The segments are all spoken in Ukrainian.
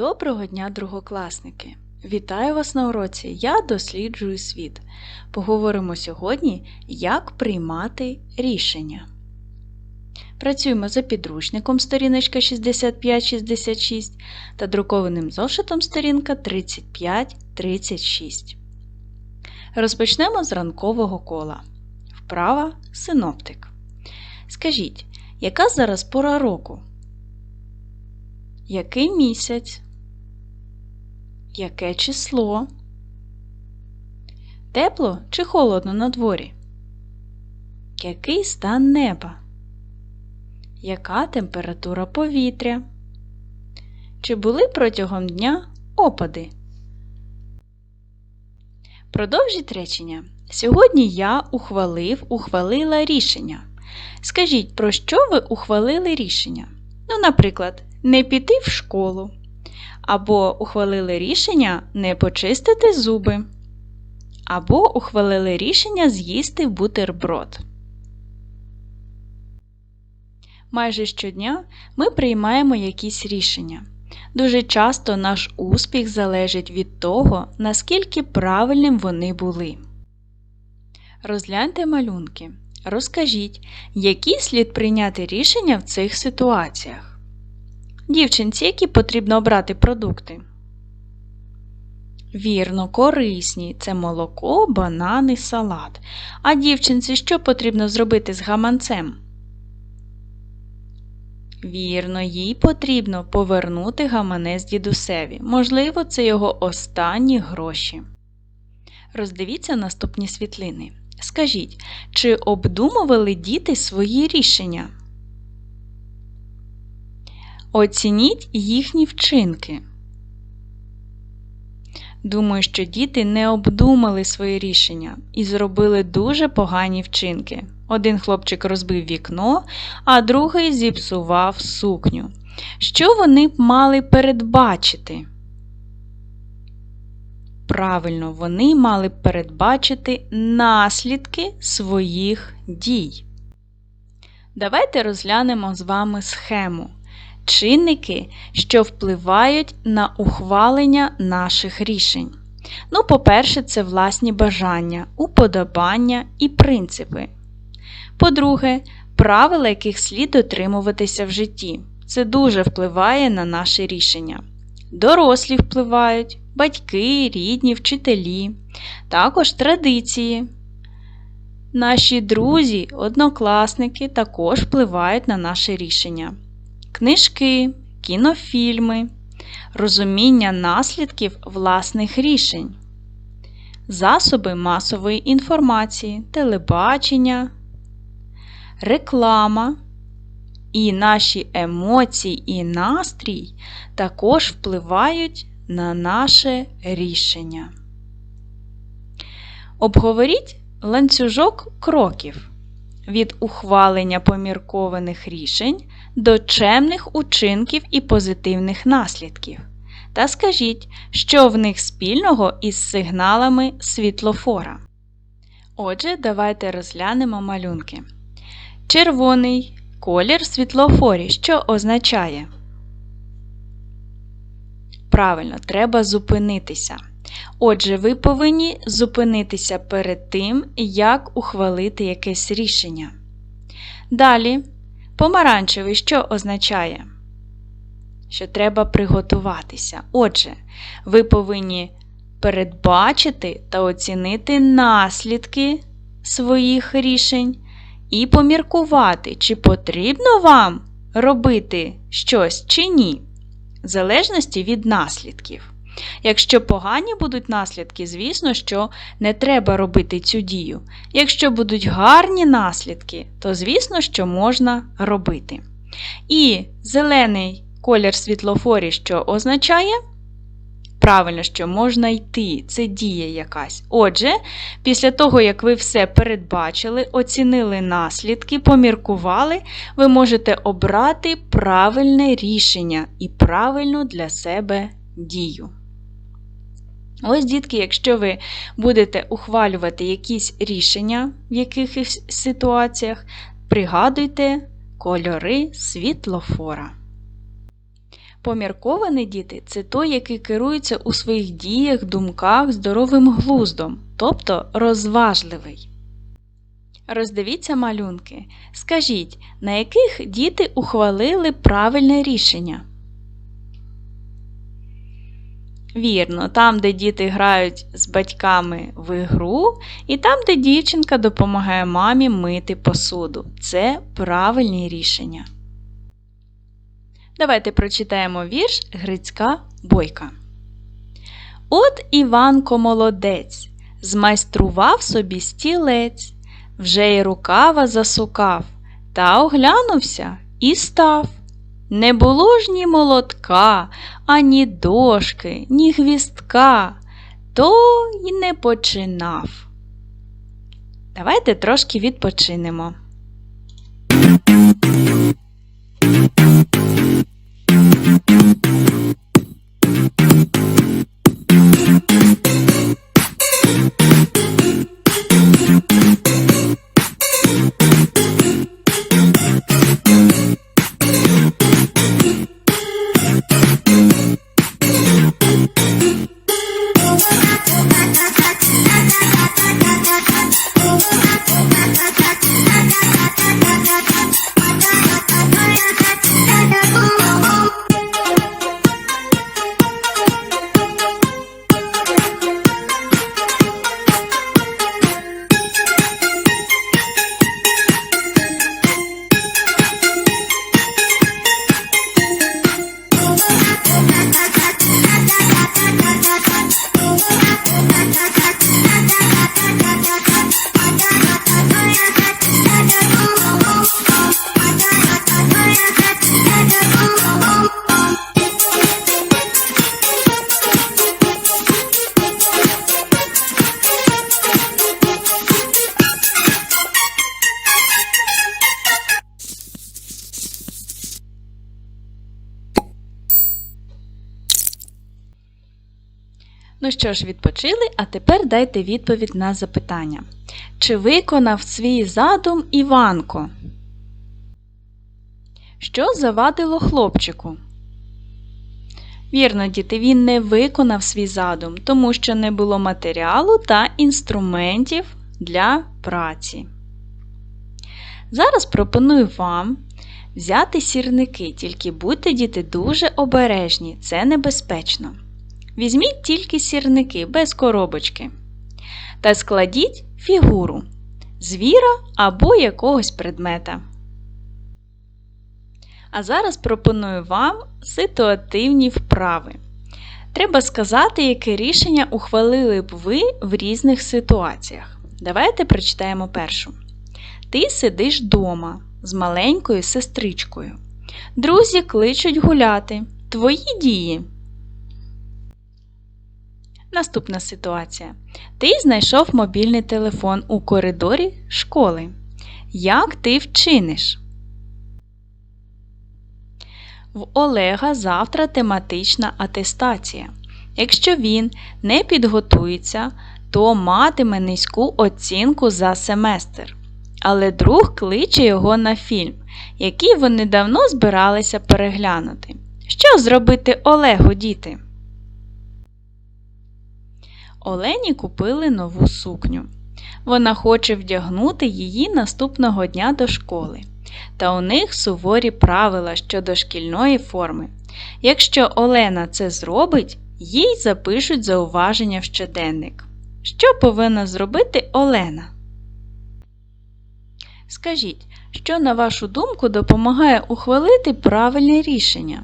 Доброго дня, другокласники! Вітаю вас на уроці! Я досліджую світ. Поговоримо сьогодні, як приймати рішення. Працюємо за підручником сторіночка 65-66 та друкованим зошитом сторінка 35-36. Розпочнемо з ранкового кола. Вправа синоптик. Скажіть, яка зараз пора року? Який місяць? Яке число? Тепло чи холодно на дворі? Який стан неба? Яка температура повітря? Чи були протягом дня опади? Продовжіть речення. Сьогодні я ухвалив, ухвалила рішення. Скажіть, про що ви ухвалили рішення? Ну, наприклад, не піти в школу. Або ухвалили рішення не почистити зуби. Або ухвалили рішення з'їсти бутерброд. Майже щодня ми приймаємо якісь рішення. Дуже часто наш успіх залежить від того, наскільки правильним вони були. Розгляньте малюнки. Розкажіть, які слід прийняти рішення в цих ситуаціях. Дівчинці, які потрібно обрати продукти? Вірно, корисні це молоко, банани, салат. А дівчинці що потрібно зробити з гаманцем? Вірно, їй потрібно повернути гаманець дідусеві. Можливо, це його останні гроші. Роздивіться наступні світлини. Скажіть, чи обдумували діти свої рішення? Оцініть їхні вчинки. Думаю, що діти не обдумали свої рішення і зробили дуже погані вчинки. Один хлопчик розбив вікно, а другий зіпсував сукню. Що вони б мали передбачити? Правильно, вони мали б передбачити наслідки своїх дій. Давайте розглянемо з вами схему. Чинники, що впливають на ухвалення наших рішень. Ну, по-перше, це власні бажання, уподобання і принципи. По-друге, правила, яких слід дотримуватися в житті. Це дуже впливає на наше рішення. Дорослі впливають, батьки, рідні, вчителі, також традиції. Наші друзі, однокласники також впливають на наше рішення. Книжки, кінофільми, розуміння наслідків власних рішень, засоби масової інформації, телебачення, реклама і наші емоції і настрій також впливають на наше рішення. Обговоріть ланцюжок кроків від ухвалення поміркованих рішень до чемних учинків і позитивних наслідків. Та скажіть, що в них спільного із сигналами світлофора. Отже, давайте розглянемо малюнки. Червоний колір світлофорі, що означає? Правильно, треба зупинитися. Отже, ви повинні зупинитися перед тим, як ухвалити якесь рішення. Далі, помаранчевий що означає? Що треба приготуватися. Отже, ви повинні передбачити та оцінити наслідки своїх рішень і поміркувати, чи потрібно вам робити щось чи ні, в залежності від наслідків. Якщо погані будуть наслідки, звісно, що не треба робити цю дію. Якщо будуть гарні наслідки, то звісно, що можна робити. І зелений колір світлофорі, що означає? Правильно, що можна йти, це дія якась. Отже, після того, як ви все передбачили, оцінили наслідки, поміркували, ви можете обрати правильне рішення і правильну для себе дію. Ось, дітки, якщо ви будете ухвалювати якісь рішення в якихось ситуаціях, пригадуйте кольори світлофора. Помірковані діти це той, який керується у своїх діях, думках здоровим глуздом, тобто розважливий. Роздивіться малюнки. Скажіть, на яких діти ухвалили правильне рішення? Вірно, там, де діти грають з батьками в ігру, і там, де дівчинка допомагає мамі мити посуду. Це правильні рішення. Давайте прочитаємо вірш Грицька Бойка. От Іванко молодець, змайстрував собі стілець, вже й рукава засукав, та оглянувся і став. Не було ж ні молотка, ані дошки, ні гвістка, то й не починав. Давайте трошки відпочинемо. Ну що ж, відпочили, а тепер дайте відповідь на запитання. Чи виконав свій задум Іванко? Що завадило хлопчику? Вірно, діти, він не виконав свій задум, тому що не було матеріалу та інструментів для праці. Зараз пропоную вам взяти сірники, тільки будьте діти дуже обережні, це небезпечно. Візьміть тільки сірники без коробочки та складіть фігуру звіра або якогось предмета. А зараз пропоную вам ситуативні вправи. Треба сказати, яке рішення ухвалили б ви в різних ситуаціях. Давайте прочитаємо першу. Ти сидиш вдома з маленькою сестричкою. Друзі кличуть гуляти. Твої дії. Наступна ситуація. Ти знайшов мобільний телефон у коридорі школи. Як ти вчиниш? В Олега завтра тематична атестація. Якщо він не підготується, то матиме низьку оцінку за семестр. Але друг кличе його на фільм, який вони давно збиралися переглянути. Що зробити Олегу, діти? Олені купили нову сукню. Вона хоче вдягнути її наступного дня до школи. Та у них суворі правила щодо шкільної форми. Якщо Олена це зробить, їй запишуть зауваження в щоденник. Що повинна зробити Олена? Скажіть, що, на вашу думку, допомагає ухвалити правильне рішення?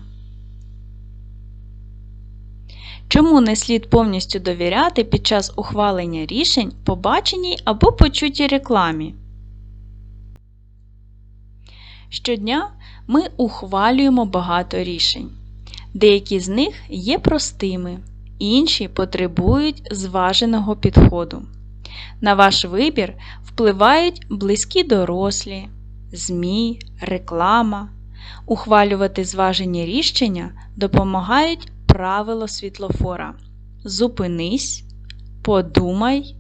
Чому не слід повністю довіряти під час ухвалення рішень побаченій або почутій рекламі? Щодня ми ухвалюємо багато рішень. Деякі з них є простими, інші потребують зваженого підходу. На ваш вибір впливають близькі дорослі, ЗМІ, реклама. Ухвалювати зважені рішення допомагають правило світлофора. Зупинись, подумай,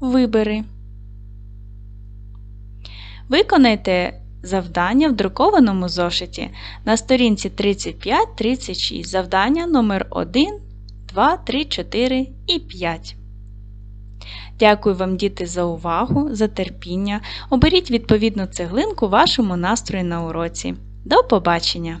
вибери. Виконайте завдання в друкованому зошиті на сторінці 35-36 завдання номер 1, 2, 3, 4 і 5. Дякую вам, діти, за увагу, за терпіння. Оберіть відповідну цеглинку вашому настрою на уроці. До побачення!